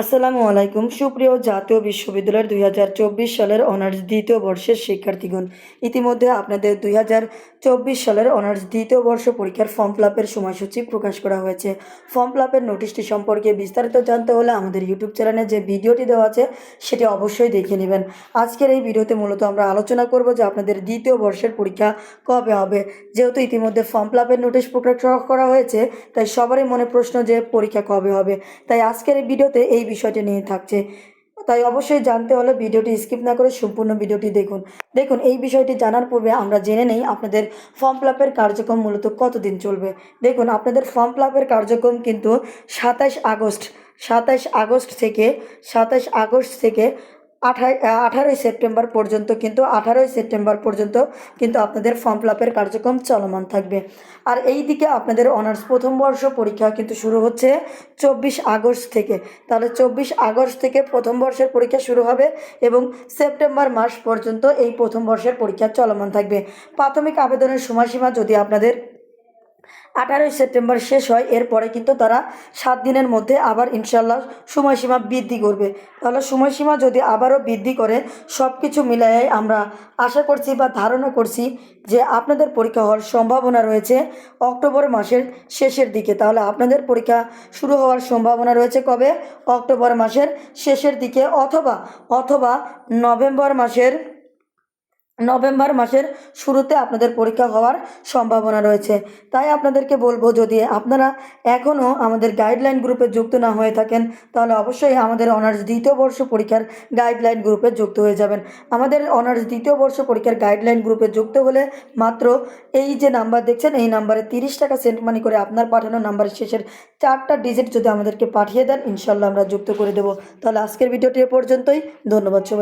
আসসালামু আলাইকুম। সুপ্রিয় জাতীয় বিশ্ববিদ্যালয়ের দুই হাজার চব্বিশ সালের অনার্স দ্বিতীয় বর্ষের শিক্ষার্থীগণ, ইতিমধ্যে আপনাদের দুই হাজার চব্বিশ সালের অনার্স দ্বিতীয় বর্ষ পরীক্ষার ফর্ম ফিল আপের সময়সূচি প্রকাশ করা হয়েছে। ফর্ম ফিল আপের নোটিশটি সম্পর্কে বিস্তারিত জানতে হলে আমাদের ইউটিউব চ্যানেলে যে ভিডিওটি দেওয়া আছে, সেটি অবশ্যই দেখে নেবেন। আজকের এই ভিডিওতে মূলত আমরা আলোচনা করব যে আপনাদের দ্বিতীয় বর্ষের পরীক্ষা কবে হবে। যেহেতু ইতিমধ্যে ফর্ম ফিল আপের নোটিশ প্রকাশ করা হয়েছে, তাই সবারই মনে প্রশ্ন যে পরীক্ষা কবে হবে। তাই আজকের এই ভিডিওতে এই বিষয়টি নিয়ে থাকছে। তাই অবশ্যই জানতে হলে ভিডিওটি স্কিপ না করে সম্পূর্ণ ভিডিওটি দেখুন। দেখুন, এই বিষয়টি জানার পূর্বে আমরা জেনে নেই আপনাদের ফর্ম ফিল আপের কার্যক্রম মূলত কতদিন চলবে। দেখুন, আপনাদের ফর্ম ফিল আপের কার্যক্রম কিন্তু সাতাশ আগস্ট সাতাশ আগস্ট থেকে সাতাশ আগস্ট থেকে আঠাশ আঠারোই সেপ্টেম্বর পর্যন্ত কিন্তু, আঠারোই সেপ্টেম্বর পর্যন্ত কিন্তু আপনাদের ফর্ম ফিল আপের কার্যক্রম চলমান থাকবে। আর এই দিকে আপনাদের অনার্স প্রথম বর্ষ পরীক্ষা কিন্তু শুরু হচ্ছে চব্বিশ আগস্ট থেকে। তাহলে চব্বিশ আগস্ট থেকে প্রথম বর্ষের পরীক্ষা শুরু হবে এবং সেপ্টেম্বর মাস পর্যন্ত এই প্রথম বর্ষের পরীক্ষা চলমান থাকবে। প্রাথমিক আবেদনের সময়সীমা যদি আপনাদের আঠারোই সেপ্টেম্বর শেষ হয়, এরপরে কিন্তু তারা সাত দিনের মধ্যে আবার ইনশাল্লাহ সময়সীমা বৃদ্ধি করবে। তাহলে সময়সীমা যদি আবারও বৃদ্ধি করে সব কিছু মিলিয়ে আমরা আশা করছি বা ধারণা করছি যে আপনাদের পরীক্ষা হওয়ার সম্ভাবনা রয়েছে অক্টোবর মাসের শেষের দিকে। তাহলে আপনাদের পরীক্ষা শুরু হওয়ার সম্ভাবনা রয়েছে কবে? অক্টোবর মাসের শেষের দিকে অথবা অথবা নভেম্বর মাসের নভেম্বর মাসের শুরুতে আপনাদের পরীক্ষা হওয়ার সম্ভাবনা রয়েছে। তাই আপনাদেরকে বলব, যদি আপনারা এখনও আমাদের গাইডলাইন গ্রুপে যুক্ত না হয়ে থাকেন, তাহলে অবশ্যই আমাদের অনার্স দ্বিতীয় বর্ষ পরীক্ষার গাইডলাইন গ্রুপে যুক্ত হয়ে যাবেন। আমাদের অনার্স দ্বিতীয় বর্ষ পরীক্ষার গাইডলাইন গ্রুপে যুক্ত হলে মাত্র এই যে নাম্বার দেখছেন, এই নাম্বারে তিরিশ টাকা সেন্ট মানি করে আপনার পাঠানো নাম্বারের শেষের চারটা ডিজিট যদি আমাদেরকে পাঠিয়ে দেন ইনশাল্লাহ আমরা যুক্ত করে দেবো। তাহলে আজকের ভিডিওটি এ পর্যন্তই। ধন্যবাদ সবাই